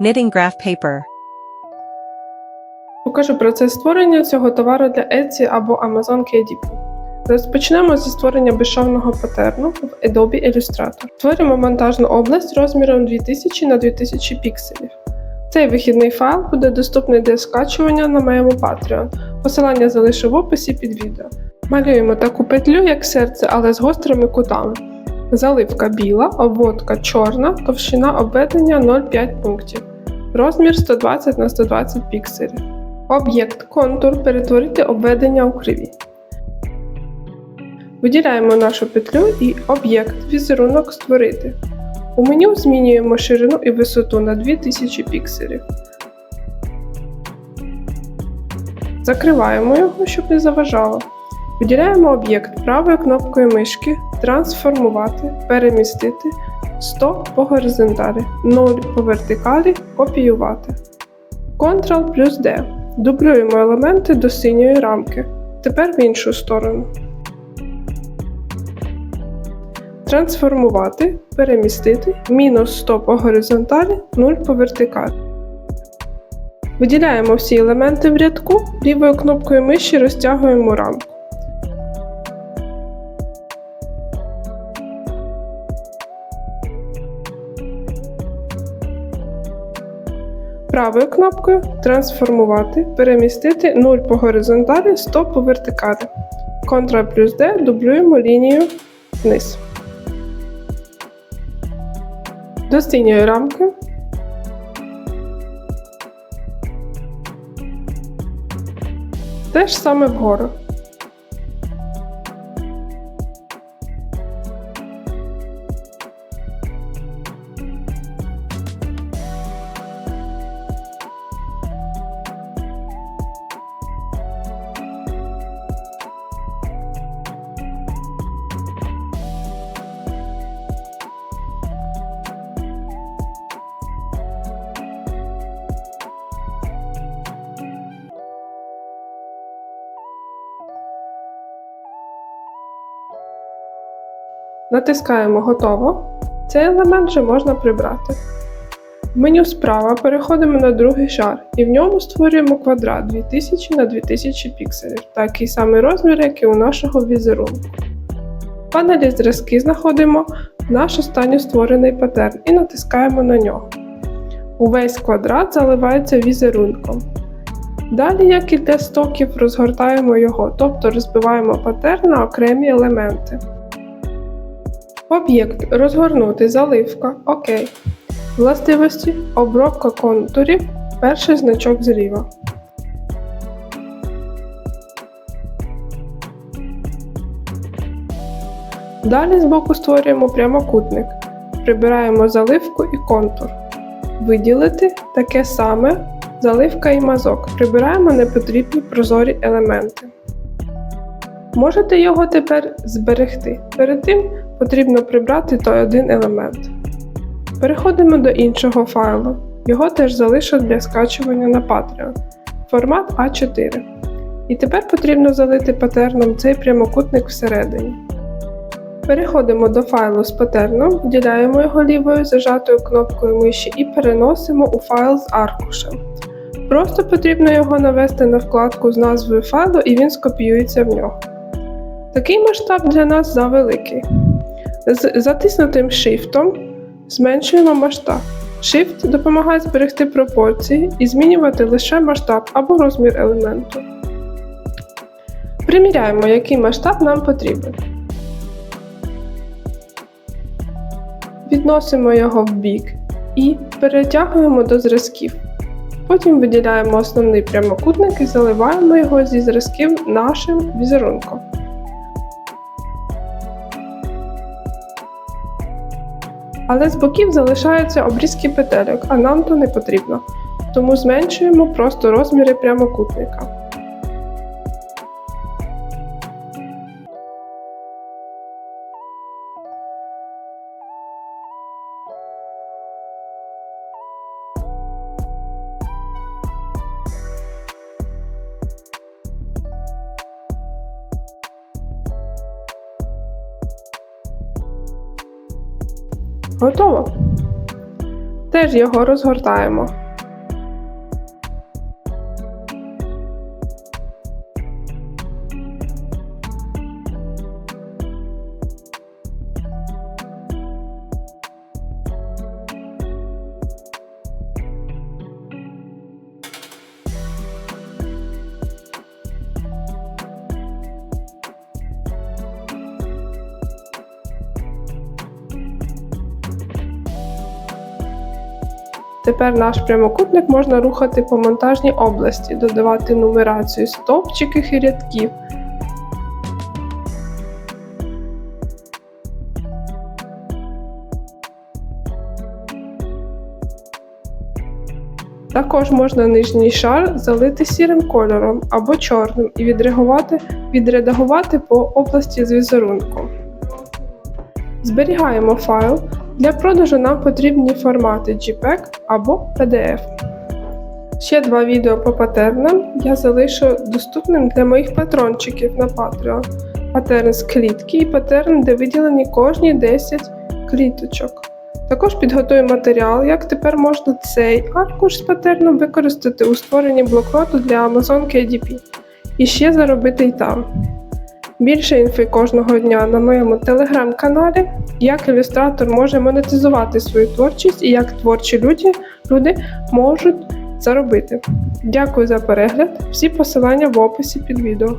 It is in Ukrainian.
Knitting graph paper. Покажу процес створення цього товару для Etsy або Amazon KDP. Розпочнемо зі створення безшовного патерну в Adobe Illustrator. Створюємо монтажну область розміром 2000 на 2000 пікселів. Цей вихідний файл буде доступний для скачування на моєму Patreon. Посилання залишу в описі під відео. Малюємо таку петлю, як серце, але з гострими кутами. Заливка біла, обводка чорна, товщина обведення 0,5 пунктів. Розмір 120 на 120 пікселів. Об'єкт контур перетворити обведення у криві. Виділяємо нашу петлю і об'єкт візерунок створити. У меню змінюємо ширину і висоту на 2000 пікселів. Закриваємо його, щоб не заважало. Виділяємо об'єкт правою кнопкою мишки Трансформувати, перемістити 100 по горизонталі, 0 по вертикалі, копіювати. Ctrl плюс D. Дублюємо елементи до синьої рамки. Тепер в іншу сторону. Трансформувати, перемістити мінус 100 по горизонталі, 0 по вертикалі. Виділяємо всі елементи в рядку, лівою кнопкою миші розтягуємо рамку. Правою кнопкою Трансформувати, перемістити 0 по горизонталі, 100 по вертикалі. Ctrl плюс D дублюємо лінію вниз. До синьої рамки. Те ж саме вгору. Натискаємо Готово. Цей елемент вже можна прибрати. В меню справа переходимо на другий шар і в ньому створюємо квадрат 2000 на 2000 пікселів, такий самий розмір, як і у нашого візерунку. В панелі зразки знаходимо наш останньо створений патерн і натискаємо на нього. Увесь квадрат заливається візерунком. Далі, як і для стоків, розгортаємо його, тобто розбиваємо патерн на окремі елементи. Об'єкт розгорнути заливка. ОК. Властивості обробка контурів. Перший значок зліва. Далі збоку створюємо прямокутник. Прибираємо заливку і контур. Виділити таке саме заливка і мазок. Прибираємо непотрібні прозорі елементи. Можете його тепер зберегти. Перед тим потрібно прибрати той один елемент. Переходимо до іншого файлу. Його теж залишу для скачування на Patreon. Формат А4. І тепер потрібно залити патерном цей прямокутник всередині. Переходимо до файлу з патерном, виділяємо його лівою зажатою кнопкою миші і переносимо у файл з аркушем. Просто потрібно його навести на вкладку з назвою файлу і він скопіюється в нього. Такий масштаб для нас завеликий. З затиснутим Shift зменшуємо масштаб. Shift допомагає зберегти пропорції і змінювати лише масштаб або розмір елементу. Приміряємо, який масштаб нам потрібен. Відносимо його в бік і перетягуємо до зразків. Потім виділяємо основний прямокутник і заливаємо його зі зразків нашим візерунком. Але з боків залишаються обрізки петельок, а нам то не потрібно. Тому зменшуємо просто розміри прямокутника. Готово. Теж його розгортаємо. Тепер наш прямокутник можна рухати по монтажній області, додавати нумерацію стовпчиків і рядків. Також можна нижній шар залити сірим кольором або чорним і відредагувати, відредагувати по області з візерунком. Зберігаємо файл. Для продажу нам потрібні формати JPEG або PDF. Ще два відео по патернам я залишу доступним для моїх патрончиків на Patreon. Патерн з клітки і патерн, де виділені кожні 10 кліточок. Також підготую матеріал, як тепер можна цей аркуш з патерном використати у створенні блокноту для Amazon KDP. І ще заробити й там. Більше інфи кожного дня на моєму телеграм-каналі, як ілюстратор може монетизувати свою творчість і як творчі люди, люди можуть заробити. Дякую за перегляд. Всі посилання в описі під відео.